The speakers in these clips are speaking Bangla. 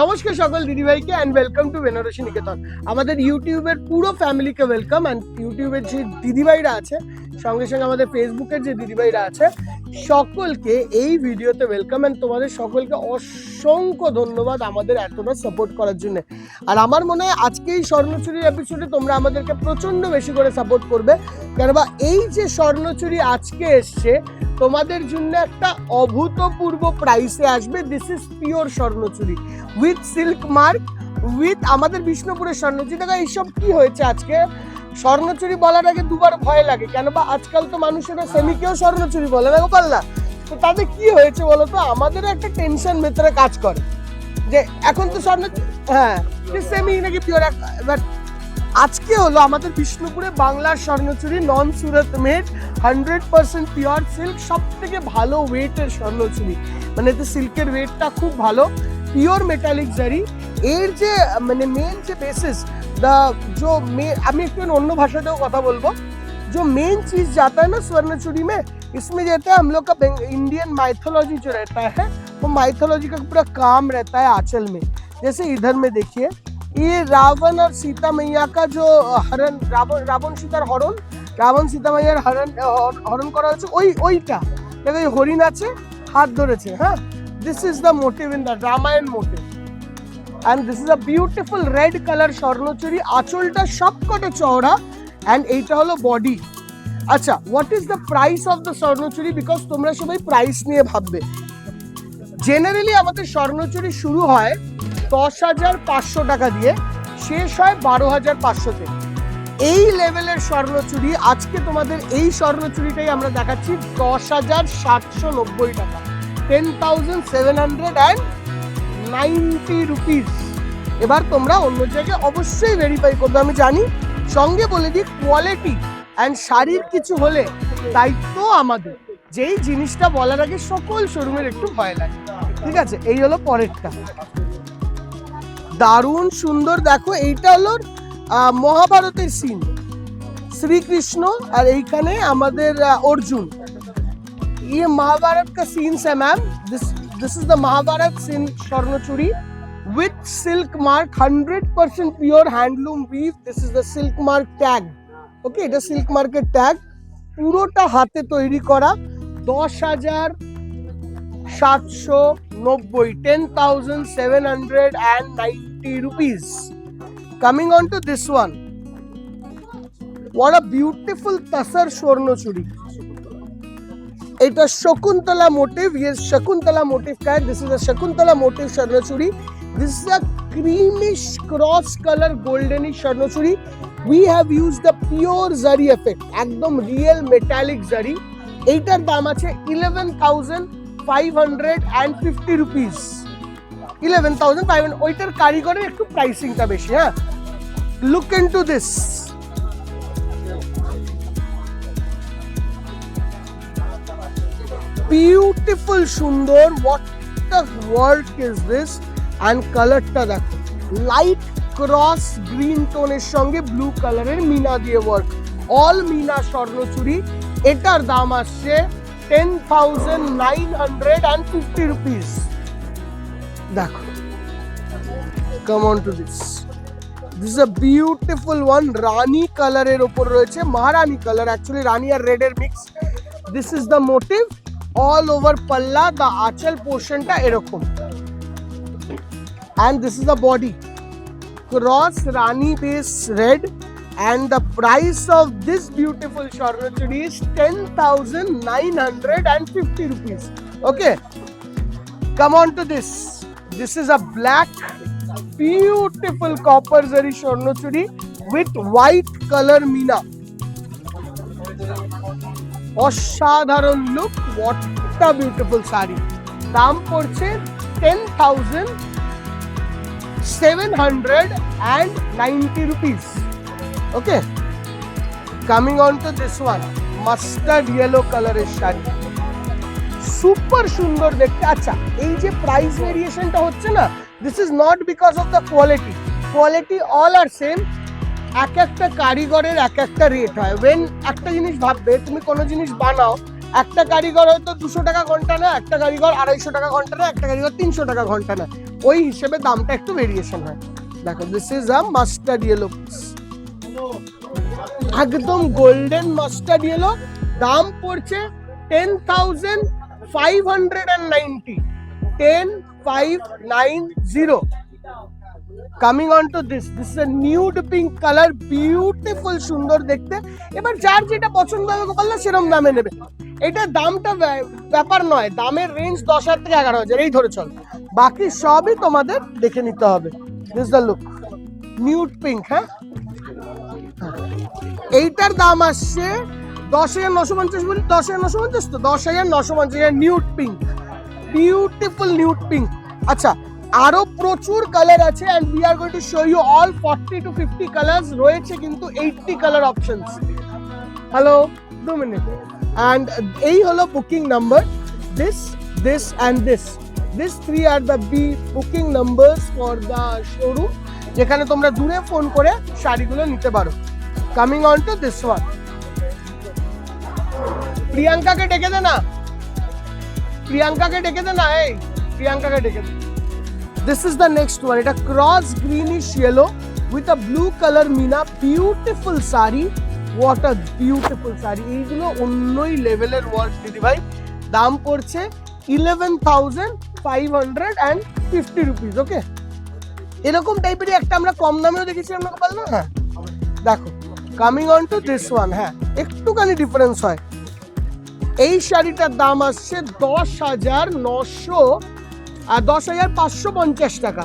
নমস্কার সকল দিদিভাইকে and welcome to Benarasi Niketan আমাদের ইউটিউবের পুরো ফ্যামিলিকে ওয়েলকাম অ্যান্ড ইউটিউবের যে দিদিভাইরা আছে, সঙ্গে সঙ্গে আমাদের ফেসবুকের যে দিদিভাইরা আছে, সকলকে এই ভিডিওতে ওয়েলকাম অ্যান্ড তোমাদের সকলকে অসংখ্য ধন্যবাদ আমাদের এতটা সাপোর্ট করার জন্য। আর আমার মনে হয় আজকে এই স্বর্ণচুরির এপিসোডে তোমরা আমাদেরকে প্রচণ্ড বেশি করে সাপোর্ট করবে। কেনবা এই যে স্বর্ণচুরি আজকে এসছে তোমাদের জন্য একটা অভূতপূর্ব প্রাইসে আসবে। This is pure Swarnachuri. With silk mark with আমাদের বিষ্ণুপুরের স্বর্ণচুরি। দেখো, এইসব কি হয়েছে আজকে? স্বর্ণচুরি বলার আগে দুবার ভয় লাগে। কেন বা আজকাল তো মানুষেরা সেমিকেও স্বর্ণচুরি বলে। না গোপাল্লা তো তাদের কি হয়েছে বলো তো? আমাদেরও একটা টেনশন ভেতরে কাজ করে। যে এখন তো স্বর্ণ হ্যাঁ সেমি নাকি পিওর বাট আজকে হলো আমাদের বিষ্ণুপুরে বাংলার Swarnachuri non Surat made hundred percent pure silk সব থেকে ভালো ওয়েটের স্বর্ণচুরি মানে এতে সিল্কের ওয়েটটা খুব ভালো পিওর মেটালিক জারি এর যে মানে মেন যে বেসিস দ্য जो मेन আমি একটু অন্য ভাষাতেও কথা বলবো जो मेन चीज जाता है ना स्वर्ण चूड़ी में इसमें रहता है हम लोग का इंडियन माइथोलॉजी जो रहता है वो माइथोलॉजी का पूरा काम रहता है आंचल में जैसे इधर में देखिए ये रावण और सीता मैया का जो हरण রাবণ রাবণ সীতার হরণ রাবণ সীতা মাইয়ার হরণ হরণ করা হয়েছে ওই ওইটা দেখো এই হরিণ আছে হাত ধরেছে হ্যাঁ this is the motif in the Ramayana motif and this is a beautiful red colour Swarnachuri, আঁচলটা সবকটা চওড়া অ্যান্ড এইটা হলো বডি আচ্ছা what is the price of the Swarnachuri? Because তোমরা সবাই প্রাইস নিয়ে ভাববে। জেনারেলি আমাদের স্বর্ণচুরি শুরু হয় দশ হাজার পাঁচশো টাকা দিয়ে শেষ হয় বারো হাজার পাঁচশোতে। এই লেভেলের স্বর্ণচুরি, আজকে তোমাদের এই স্বর্ণচুরিটাই আমরা দেখাচ্ছি, দশ হাজার সাতশো নব্বই টাকা। Ten thousand seven hundred and ninety rupees এবার তোমরা অন্য জায়গায় অবশ্যই ভেরিফাই করবে, আমি জানি। সঙ্গে বলে দিই কোয়ালিটি অ্যান্ড শাড়ির কিছু হলে দায়িত্ব আমাদের। যেই জিনিসটা বলার আগে সকল শোরুমের একটু ভয় লাগে। ঠিক আছে, এই হলো পরেরটা। দারুণ সুন্দর দেখো এইটা হলো আহ, মহাভারতের সিন শ্রীকৃষ্ণ আর এইখানে আমাদের আহ, অর্জুন ये महाभारत का सीन्स है ma'am this this is the Mahabharat scene Swarnachuri with silk mark 100% pure handloom weave this is the silk mark tag okay এটা সিল্ক মার্কের ট্যাগ পুরোটা হাতে তৈরি করা দশ হাজার সাতশো নব্বই ten thousand seven hundred and ninety rupees coming on to this one what a beautiful tussar Swarnachuri এটা শকুন্তলা মোটিভ ইয়ে শকুন্তলা মোটিভ কা this is a Shakuntala motif Swarna this is a creamish cross color goldenish Swarnachuri we have used the pure zari effect, একদম রিয়েল মেটালিক জারি এইটার দাম আছে eleven thousand five hundred and fifty rupees eleven thousand five ওইটার কারিগরের একটু প্রাইসিংটা বেশি হ্যাঁ? লুক দিস বিউটিফুল সুন্দর what the work is this and কালারটা দেখো লাইট ক্রস গ্রিন টোনের সঙ্গে ব্লু কালারের মিনা দিয়ে ওয়ার্ক অল মিনা স্বর্ণচুরি, এটার দাম আসছে ten thousand nine hundred and fifty rupees দেখো come on to this this a beautiful one rani কালারের ওপর রয়েছে। মহারানী কালার অ্যাকচুয়ালি রানী আর রেডের mix this is the motif all over পাল্লা দ্য আঁচল পোর্শনটা এরকম। And this is the body cross rani base red and the price of this beautiful Swarnachudi is 10,950 rupees. Okay, come on to this. This is a black, beautiful copper zari Swarnachudi with white color meena. অসাধারণ look what a beautiful sari দাম পড়ছে ten thousand seven hundred and ninety rupees okay coming on to this one mustard yellow কালারের শাড়ি। সুপার সুন্দর দেখতে। আচ্ছা এই যে প্রাইস ভেরিয়েশনটা হচ্ছে না this is not because of the quality quality all are same এক একটা কারিগরের এক একটা রেট হয়। ওয়েন একটা জিনিস ভাববে, তুমি কোনো জিনিস বানাও, একটা কারিগর হয়তো দুশো টাকা ঘণ্টা না একটা কারিগর আড়াইশো টাকা ঘণ্টা না একটা কারিগর তিনশো টাকা ঘণ্টা না ওই হিসেবে দামটা একটু ভেরিয়েশন হয়। দেখো this is a master yellow একদম গোল্ডেন মাস্টার্ড ইয়েলো দাম পড়ছে ten thousand five hundred and ninety ten five nine zero coming on to this this a nude pink colour beautiful সুন্দর দেখতে। এবার যার যেটা পছন্দ হবে বললে সেরকম দামে নেবে। এটা দামটা ব্যা- ব্যাপার নয়, দামের রেঞ্জ দশ হাজার থেকে এগারো হাজার, এই ধরে চল। বাকি সবই তোমাদের দেখে নিতে হবে। This the look nude pink হ্যাঁ? এইটার দাম আসছে দশ হাজার নশো পঞ্চাশ বলি দশ হাজার নশো পঞ্চাশ তো? দশ হাজার নশো পঞ্চাশ nude pink beautiful nude pink আচ্ছা আরও প্রচুর কালার আছে and we are going to show you all forty to fifty colours রয়েছে কিন্তু এইটটি কালার অপশনস হ্যালো দু মিনিট অ্যান্ড এই হলো booking number this this and this this three are the B booking numbers for the showroom যেখানে তোমরা দূরে ফোন করে শাড়িগুলো নিতে পারো। Coming on to this one প্রিয়াঙ্কাকে ডেকে দে না প্রিয়াঙ্কাকে ডেকে দে না এই প্রিয়াঙ্কাকে ডেকে দে this is the next one এটা cross greenish yellow with a blue colour meena beautiful sari what a beautiful sari এইগুলো অন্যই লেভেলের ওয়ার্ক দিদি ভাই দাম পড়ছে eleven thousand five hundred and fifty rupees okay এরকম টাইপেরই একটা আমরা কম দামেও দেখেছি আপনাকে বললাম হ্যাঁ দেখো coming on to this one হ্যাঁ একটুখানি ডিফারেন্স হয়। এই শাড়িটার দাম আসছে দশ হাজার নশো আর দশ হাজার পাঁচশো পঞ্চাশ টাকা।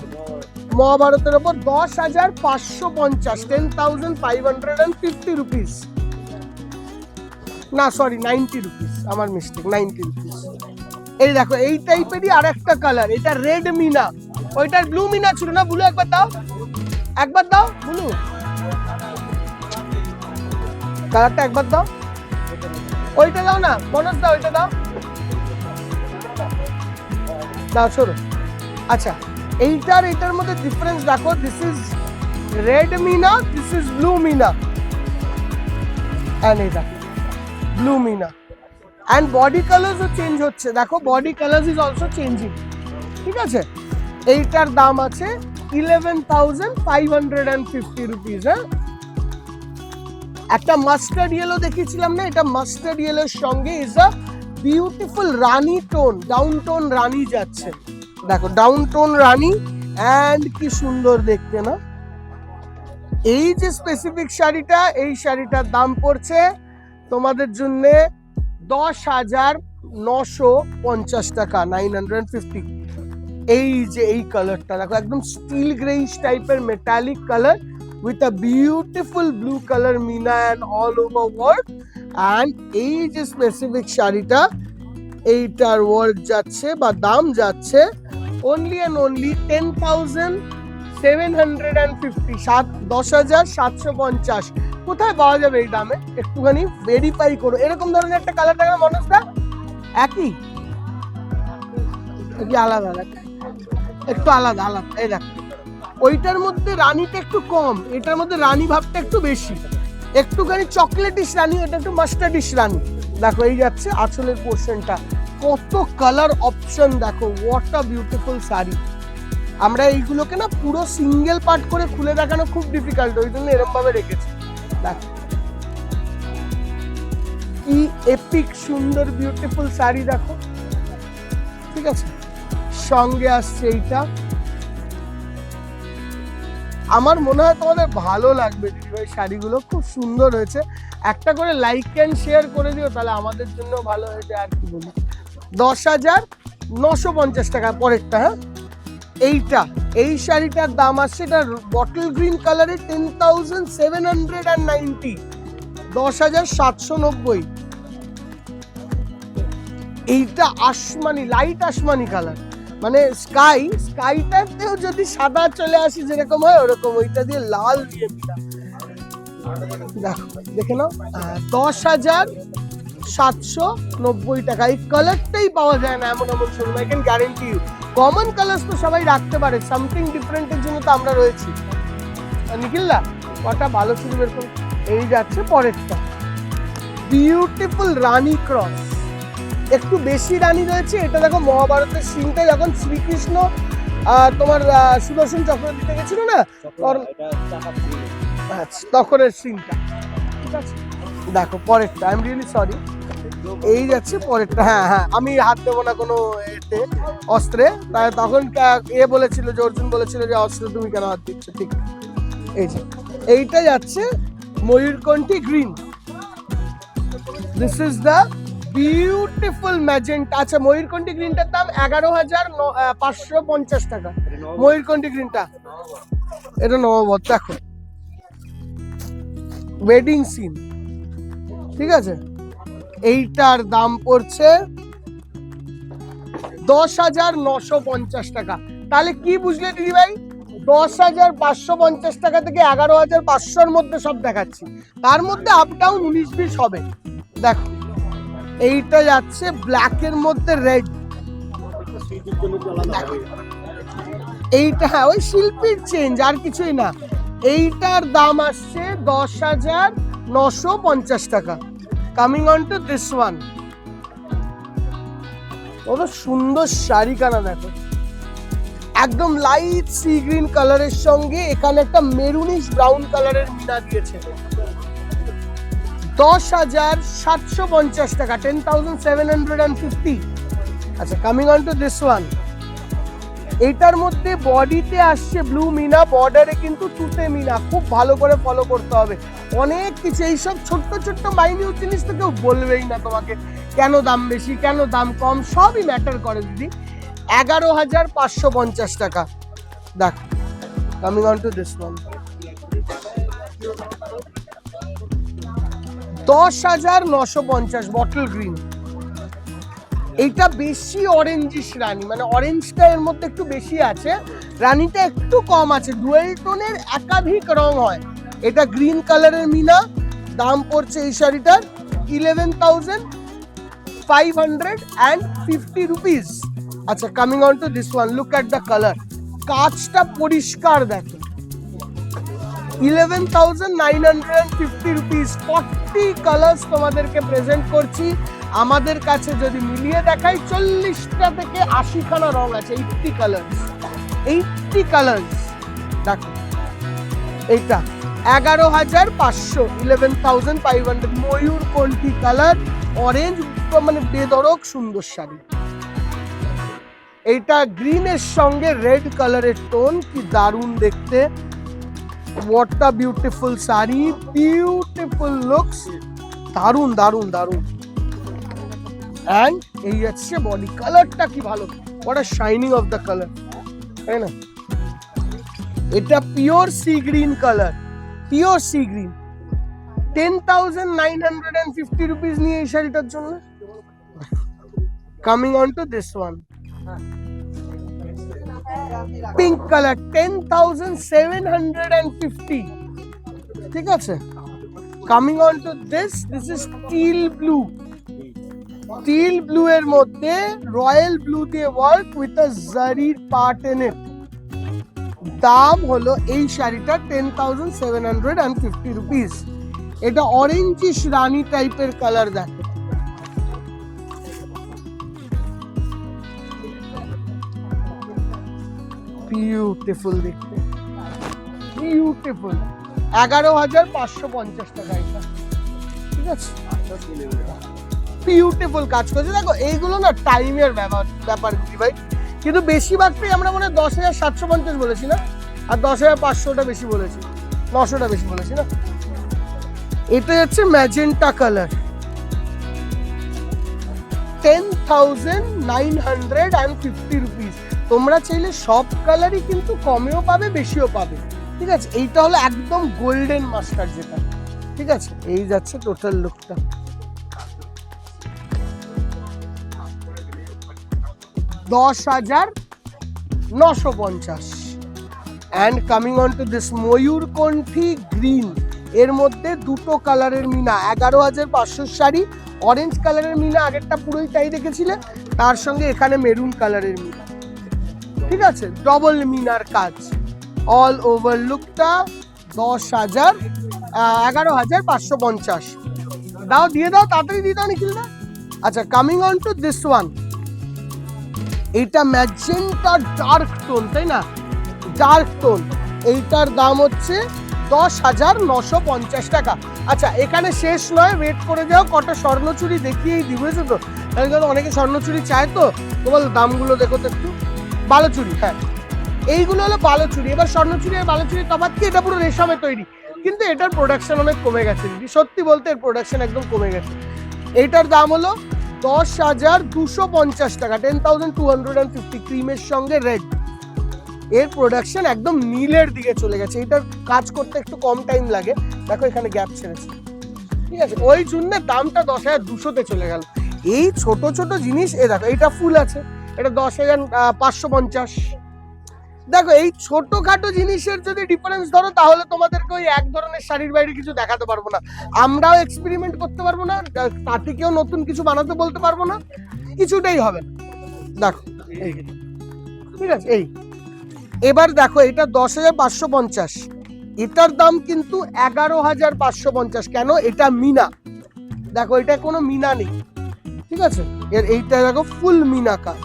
মহাভারতের ওপর দশ হাজার পাঁচশো পঞ্চাশ ten thousand five hundred and fifty rupees না সরি নাইনটি রুপিস আমার মিস্টেক নাইনটি রুপিস এই দেখো, এই টাইপেরই আর একটা কালার এটা রেড মিনা। ওইটার ব্লু মিনা ছিল না, ব্লু একবার দাও। একবার দাও, ব্লু। কালারটা একবার দাও। ওইটা দাও না মনোজ দাও, ওইটা দাও। দাও, সরো। আচ্ছা এইটার এইটার মধ্যে ডিফারেন্স দেখো this is red meena this is blue meena and দেখো ব্লু মিনা অ্যান্ড বডি কালার্সও চেঞ্জ হচ্ছে। দেখো body colours is also changing ঠিক আছে? এইটার দাম আছে eleven thousand five hundred and fifty rupees হ্যাঁ? একটা মাস্টার্ড ইয়েলো দেখিয়েছিলাম না? এটা মাস্টার্ড ইয়েলোর সঙ্গে is a beautiful rani tone down tone rani যাচ্ছে। দেখো ডাউন টোন রানি অ্যান্ড কি সুন্দর দেখতে না? এই যে স্পেসিফিক শাড়িটা, এই শাড়িটার দাম পড়ছে তোমাদের জন্য দশ হাজার নশো পঞ্চাশ টাকা নাইন হান্ড্রেড ফিফটি এই যে এই কালারটা দেখো, একদম স্টিল গ্রেইশ টাইপের metallic colour with a beautiful blue colour meena and all over work and এই যে স্পেসিফিক শাড়িটা, এইটার ওয়ার্ক যাচ্ছে বা দাম যাচ্ছে only and only ten thousand seven hundred and fifty সাত, দশ হাজার সাতশো পঞ্চাশ। কোথায় পাওয়া যাবে এই দামে? একটুখানি ভেরিফাই করো। এরকম ধরনের একটা কালার দেখা মনোজ দা একই আলাদা আলাদা। একটু আলাদা আলাদা। এই দেখ। ওইটার মধ্যে রানীটা একটু কম, এটার মধ্যে রানী ভাবটা একটু বেশি। একটুখানি চকলেটিশ রানী এটা একটু মাস্টার্ডিশ রানী। দেখো, এই যাচ্ছে আঁচলের পোর্শনটা কত কালার অপশন দেখো হোয়াট আ বিউটিফুল শাড়ি। আমরা এইগুলোকে না পুরো সিঙ্গেল পার্ট করে খুলে দেখানো খুব ডিফিকাল্ট ওই জন্য এরম ভাবে রেখেছি। দেখো। কি এপিক সুন্দর বিউটিফুল শাড়ি দেখো। ঠিক আছে? সঙ্গে আসছে এইটা। আমার মনে হয় তোমাদের ভালো লাগবে দিদিভাই শাড়িগুলো খুব সুন্দর হয়েছে। একটা করে লাইক অ্যান্ড শেয়ার করে দিও, তাহলে আমাদের জন্য ভালো হয়েছে। আর কি বলি দশ হাজার নশো পঞ্চাশ টাকা পরেরটা হ্যাঁ? এইটা, এই শাড়িটার দাম আসছে, এটা বটল গ্রিন কালারের ten thousand seven hundred and ninety দশ হাজার সাতশো নব্বই। এইটা আসমানি লাইট আসমানি কালার মানে স্কাই স্কাইটাতেও যদি সাদা চলে আসি যেরকম হয়, ওরকম ওইটা দিয়ে লাল দিয়ে দিলাম। দেখো নাও। দশ হাজার সাতশো নব্বই টাকা। এই কালারটাই পাওয়া যায় না এমন এমন showroom I can guarantee common colours তো সবাই রাখতে পারে। সামথিং ডিফারেন্টের জন্য তো আমরা রয়েছি। আর নিখিলদা, কটা ভালো শুরু এই যাচ্ছে পরেরটা। বিউটিফুল রানী ক্রস একটু বেশি রানী রয়েছে। এটা দেখো মহাভারতের সিনটা যখন শ্রীকৃষ্ণ আহ, তোমার সুদর্শন চক্র দিতে গেছিল না তখন- আচ্ছা তখনের সিনটা। ঠিক আছে? দেখো পরেরটা আই এম রিয়েলি সরি এই যাচ্ছে পরেরটা হ্যাঁ হ্যাঁ আমি হাত দেবো না কোনো এতে অস্ত্রে। তাই তখন এ বলেছিল যে অর্জুন বলেছিল যে অস্ত্রে তুমি কেন হাত দিচ্ছ? ঠিক। এই যে এইটা যাচ্ছে ময়ূরকণ্ঠী green. This is the beautiful magenta আচ্ছা ময়ূরকণ্ঠী গ্রিনটার দাম এগারো হাজার পাঁচশো পঞ্চাশ টাকা। ময়ূরকণ্ঠী গ্রিনটা এটা নববত দেখো। ওয়েডিং সিন ঠিক আছে? এইটার দাম পড়ছে দশ হাজার নশো পঞ্চাশ টাকা। তাহলে কি বুঝলে দিদি ভাই? দশ হাজার পাঁচশো পঞ্চাশ টাকা থেকে এগারো হাজার পাঁচশোর মধ্যে সব দেখাচ্ছি। তার মধ্যে আপ ডাউন উনিশ বিশ হবে। দেখো। এইটা যাচ্ছে ব্ল্যাকের মধ্যে রেড এইটা হ্যাঁ ওই শিল্পীর চেঞ্জ আর কিছুই না। এইটার দাম আসছে দশ হাজার নশো পঞ্চাশ টাকা। Coming on to this one কত সুন্দর শাড়ি কানা দেখো। একদম লাইট সি গ্রিন কালারের সঙ্গে এখানে একটা মেরুনিশ ব্রাউন কালারের মিনা দিয়েছে। দশ হাজার সাতশো পঞ্চাশ টাকা ten thousand seven hundred and fifty আচ্ছা coming on to this one এইটার মধ্যে বডিতে আসছে ব্লু মিনা বর্ডারে কিন্তু তুতে মিনা। খুব ভালো করে ফলো করতে হবে। অনেক কিছু, এইসব ছোট্ট ছোট্ট মাইনিউট জিনিস তো কেউ বলবেই না তোমাকে। কেন দাম বেশি, কেন দাম কম, সবই ম্যাটার করে, দিদি। এগারো হাজার পাঁচশো পঞ্চাশ টাকা। দেখ coming on to this one দশ হাজার নশো পঞ্চাশ বটল গ্রিন এইটা বেশি অরেঞ্জিশ রানী মানে অরেঞ্জটা এর মধ্যে একটু বেশি আছে। রানীটা একটু কম আছে ডুয়েল টোনের একাধিক রং হয়। এটা গ্রিন কালারের মিনা, দাম পড়ছে এই শাড়িটার eleven thousand five hundred and fifty rupees আচ্ছা coming on to this one look at the colour কাঁচটা পরিষ্কার দেখো। Eleven thousand nine hundred fifty rupees forty colours তোমাদেরকে প্রেজেন্ট করছি। আমাদের কাছে যদি মিলিয়ে দেখাই, চল্লিশটা থেকে আশিখানা রং আছে এইটটি কালার্স এইটটি কালার্স দেখো, এইটা, এগারো হাজার পাঁচশো ইলেভেন থাউজেন্ড ফাইভ হান্ড্রেড ময়ূর কোনটি কালার অরেঞ্জ মানে বেদরক, সুন্দর শাড়ি। এইটা গ্রিনের সঙ্গে রেড কালারের টোন কি দারুণ দেখতে। What a beautiful sari beautiful looks দারুণ দারুণ দারুণ। অ্যান্ড এই হচ্ছে বডি কালারটা কি ভালো। What a shining of the colour তাই না? এটা pure sea green colour pure sea green ten thousand nine hundred and নিয়ে এই শাড়িটার জন্য। Coming on to this one pink colour ten thousand seven hundred and fifty ঠিক আছে coming on to this this is steel blue steel blue এর মধ্যে রয়্যাল ব্লু দিয়ে ওয়ার্ক উইথ আ জারির পার্ট ইন ইট দাম হলো এই শাড়িটা ten thousand seven hundred and fifty rupees এটা অরেঞ্জিশ রানী টাইপের কালার দেখো বিউটিফুল দেখতে। বিউটিফুল এগারো হাজার পাঁচশো পঞ্চাশ টাকা এটা। ঠিক আছে? বিউটিফুল কাজ করছে। দেখো, এইগুলো না টাইমের ব্যাপার ব্যাপার ভাই। কিন্তু বেশিরভাগটাই আমরা মনে হয় দশ হাজার সাতশো পঞ্চাশ বলেছি না? আর দশ হাজার পাঁচশোটা বেশি বলেছি। নশোটা বেশি বলেছি না? এটা হচ্ছে magenta colour ten thousand nine hundred and fifty rupees তোমরা চাইলে সব কালারই কিন্তু কমেও পাবে, বেশিও পাবে। ঠিক আছে? এইটা হলো একদম গোল্ডেন মাস্টার যেটা। ঠিক আছে? এই যাচ্ছে টোটাল লুকটা দশ হাজার নশো পঞ্চাশ। And coming on to this ময়ূরকণ্ঠী green এর মধ্যে দুটো কালারের মিনা। এগারো হাজার পাঁচশো শাড়ি। অরেঞ্জ কালারের মিনা, আগেরটা পুরোই তাই দেখেছিলে। তার সঙ্গে এখানে মেরুন কালারের মিনা। ঠিক আছে? ডবল মিনার কাজ। অল ওভার লুকটা দশ হাজার এগারো হাজার পাঁচশো পঞ্চাশ। দাও, দিয়ে দাও, তাড়াতাড়ি দিয়ে দাও, নিখিল দা। আচ্ছা coming on to this one এইটা ম্যাজেন্টা ডার্ক টোন তাই না? ডার্ক টোন এইটার দাম হচ্ছে দশ হাজার নশো পঞ্চাশ টাকা। আচ্ছা এখানে শেষ নয় ওয়েট করে যাও, কটা স্বর্ণচুরি দেখিয়েই দিবে তো অনেকে স্বর্ণচুরি চায় তো। তোমার দামগুলো দেখো তো একটু। বালোচুরি হ্যাঁ। এইগুলো হলো বালোচুরি। এবার স্বর্ণচুরি আর বালোচুরি তফাৎ কি? এটা পুরো রেশমে তৈরি। কিন্তু এটার প্রোডাকশন অনেক কমে গেছে। সত্যি বলতে এর প্রোডাকশন একদম কমে গেছে। এটার দাম হলো দশ হাজার দুশো পঞ্চাশ টাকা ten thousand two hundred and fifty ক্রিমের সঙ্গে রেড এর প্রোডাকশন একদম নীলের দিকে চলে গেছে। এটার কাজ করতে একটু কম টাইম লাগে। দেখো এখানে গ্যাপ ছেড়েছে। ঠিক আছে? ওই জন্য দামটা দশ হাজার দুশোতে চলে গেল। এই ছোট ছোট জিনিস, এ দেখো, এটা ফুল আছে। এটা দশ হাজার পাঁচশো পঞ্চাশ। দেখো, এই ছোটখাটো জিনিসের যদি ডিফারেন্স ধরো, তাহলে তোমাদেরকে ওই এক ধরনের শাড়ির বাইরে কিছু দেখাতে পারব না। আমরাও এক্সপেরিমেন্ট করতে পারব না তাঁতিকেও নতুন কিছু বানাতে বলতে পারব না। কিছুটাই হবে না। দেখো ঠিক আছে, এই। এবার দেখো, এটা দশ হাজার পাঁচশো পঞ্চাশ। এটার দাম কিন্তু এগারো হাজার পাঁচশো পঞ্চাশ। কেন? এটা মিনা। দেখো, এটা কোনো মিনা নেই। ঠিক আছে? এর এইটা দেখো ফুল মিনা কাজ।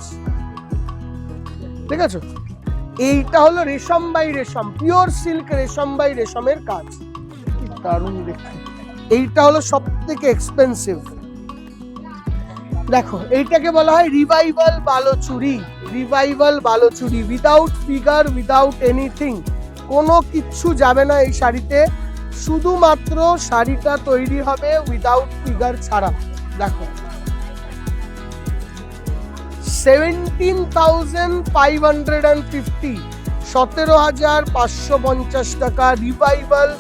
ঠিক আছে? এইটা হলো রেশম বাই রেশম পিওর সিল্ক রেশম বাই রেশমের কাজ। দারুণ দেখতে। এইটা হলো সব থেকে এক্সপেন্সিভ দেখো, এইটাকে বলা হয় revival Baluchari. Revival Baluchari without figure without anything কোনো কিচ্ছু যাবে না এই শাড়িতে। শুধুমাত্র শাড়িটা তৈরি হবে উইদাউট ফিগার ছাড়া। দেখো seventeen thousand five hundred and fifty. সতেরো হাজার পাঁচশো পঞ্চাশ টাকা রিভাইভাল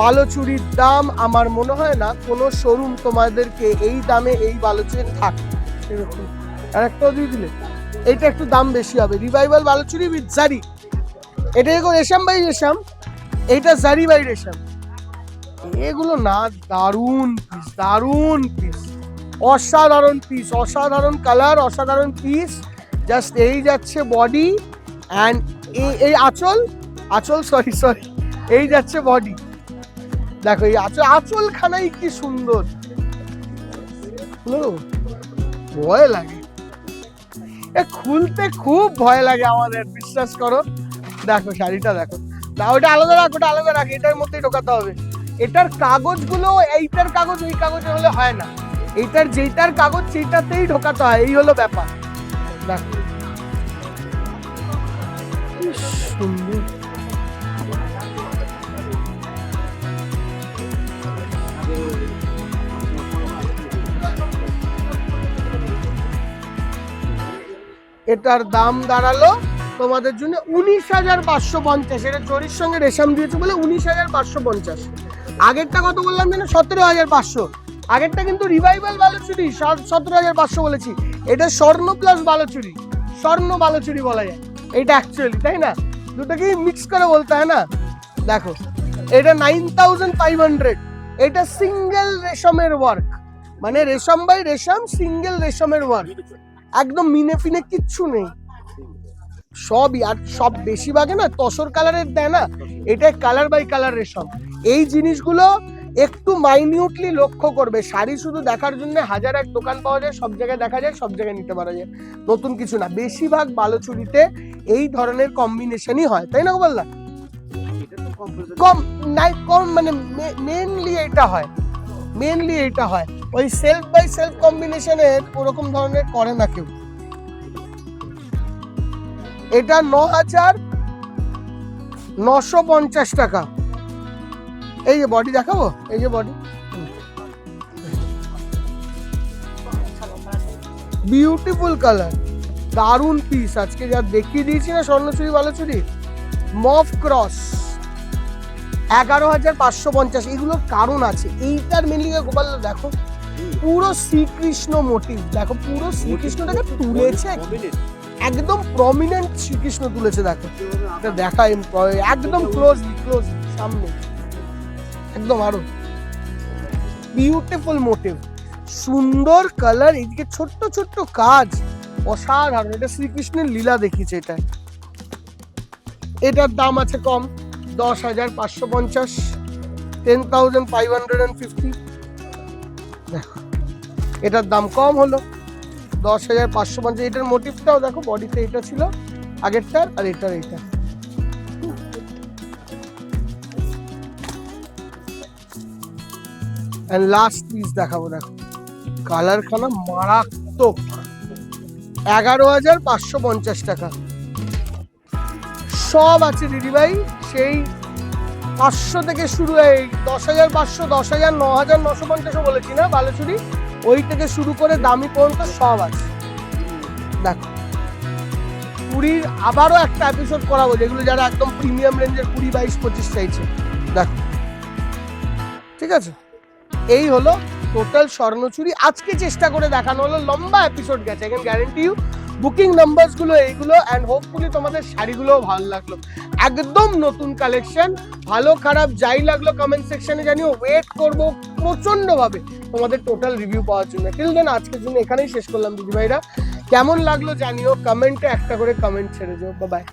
বালোচুরির দাম আমার মনে হয় না কোনো শোরুম তোমাদেরকে এই দামে এই বালোচুরি থাক। এরকম। আর একটাও দিয়ে দিলে। এইটা একটু দাম বেশি হবে। রিভাইভাল বালোচুরি উইথ জারি এটা এগো রেশম বাই রেশম এইটা জারি বাই রেশম এগুলো না, দারুণ পিস দারুণ পিস অসাধারণ পিস অসাধারণ কালার অসাধারণ পিস জাস্ট এই যাচ্ছে বডি অ্যান্ড এই আঁচল আঁচল সরি সরি এই যাচ্ছে বডি দেখো এই আঁচল খানাই কি সুন্দর। ভয় লাগে। এ, খুলতে খুব ভয় লাগে আমাদের, বিশ্বাস করো। দেখো শাড়িটা দেখো। না, ওটা আলাদা রাখ, ওটা আলাদা রাখ, এটার মধ্যেই ঢোকাতে হবে। এটার কাগজগুলো, এইটার কাগজ, ওই কাগজে হলে হয় না। এইটার যেইটার কাগজ সেইটাতেই ঢোকাতে হয় এই হলো ব্যাপার। দেখো সুন্দর। এটার দাম দাঁড়াল তোমাদের জন্য উনিশ হাজার পাঁচশো পঞ্চাশ। এটা জরির সঙ্গে রেশম দিয়েছে বলে উনিশ হাজার পাঁচশো পঞ্চাশ। আগেরটা কত বললাম যেন? সতেরো হাজার পাঁচশো। আগেরটা কিন্তু রিভাইভাল বালুচুরি সতেরো হাজার পাঁচশো বলেছি। এটা স্বর্ণ প্লাস বালুচুরি। স্বর্ণ বালুচুরি বলা যায়। এটা অ্যাকচুয়ালি তাই না? দুটোকেই মিক্স করে বলতে হয় না? দেখো, এটা নাইন থাউজেন্ড ফাইভ হান্ড্রেড এটা সিঙ্গেল রেশমের ওয়ার্ক মানে রেশম বাই রেশম সিঙ্গেল রেশমের ওয়ার্ক একদম মিনে ফিনে কিচ্ছু নেই। সবই, আর সব বেশিরভাগে না, তসর কালারের দেয় না। এটা কালার বাই কালার রেশম। এই জিনিসগুলো একটু মাইনিউটলি লক্ষ্য করবে। শাড়ি শুধু দেখার জন্য হাজার এক দোকান পাওয়া যায়, সব জায়গায় দেখা যায়, সব জায়গায় নিতে পারা যায়। নতুন কিছু না, বেশিরভাগ বালোচুরিতে এই ধরনের কম্বিনেশনই হয়। তাই না বললাম কম, নাই, কম মানে মেনলি এটা হয়। মেনলি এটা হয়। ওই সেলফ বাই সেলফ কম্বিনেশনের ওরকম ধরনের করে না কেউ। এটা ন হাজার নশো পঞ্চাশ টাকা। এই যে বডি দেখাবো? এই যে বডি বিউটিফুল কালার দারুণ পিস আজকে যা দেখিয়ে দিয়েছি না স্বর্ণচুরি বালোচুরি মফ ক্রস এগারো হাজার পাঁচশো পঞ্চাশ। এগুলোর কারণ আছে। এইটার মেনলি গোপাল দেখো পুরো শ্রীকৃষ্ণ মোটিভ দেখো পুরো শ্রীকৃষ্ণটাকে তুলেছে। একদম প্রমিনেন্ট শ্রীকৃষ্ণ তুলেছে দেখো। দেখা একদম ক্লোজ ক্লোজ সামনে। একদম আরও। বিউটিফুল মোটিভ সুন্দর কালার এদিকে ছোট্ট ছোট্ট কাজ। অসাধারণ। এটা শ্রীকৃষ্ণের লীলা দেখিয়েছে এটা। এটার দাম আছে কম, দশ হাজার পাঁচশো পঞ্চাশ। Ten thousand five hundred and fifty দেখো, এটার দাম কম হলো, দশ হাজার পাঁচশো পঞ্চাশ। এটার মোটিভটাও দেখো বডিতে এটা ছিল, আগেরটার আর এটার এইটা। অ্যান্ড লাস্ট পিস দেখাবো, দেখো। কালার খানা মারাত্মক। এগারো হাজার পাঁচশো পঞ্চাশ টাকা। সব আছে দিদিভাই সেই পাঁচশো থেকে শুরু, এই দশ হাজার পাঁচশো, দশ হাজার, ন হাজার, নশো পঞ্চাশও বলেছি না, বালুচুরি? ওই থেকে শুরু করে দামি পর্যন্ত সব আছে। দেখো। পুরীর আবারও একটা এপিসোড করাবো, যেগুলো যারা একদম প্রিমিয়াম রেঞ্জের কুড়ি, বাইশ, পঁচিশ চাইছে। দেখো। ঠিক আছে? এই হলো টোটাল স্বর্ণচুরি। আজকে চেষ্টা করে দেখানো হলো, লম্বা এপিসোড গেছে এখানে গ্যারেন্টি ইউ বুকিং নাম্বারসগুলো এইগুলো অ্যান্ড হোপফুলি তোমাদের শাড়িগুলোও ভালো লাগল। একদম নতুন কালেকশন ভালো, খারাপ, যাই লাগল কমেন্ট সেকশনে জানিও। ওয়েট করব প্রচণ্ডভাবে তোমাদের টোটাল রিভিউ পাওয়ার জন্য। টিল দেন আজকের জন্য এখানেই শেষ করলাম দিদিভাইরা কেমন লাগল জানিও কমেন্টে একটা করে কমেন্ট ছেড়ে দিও। বাই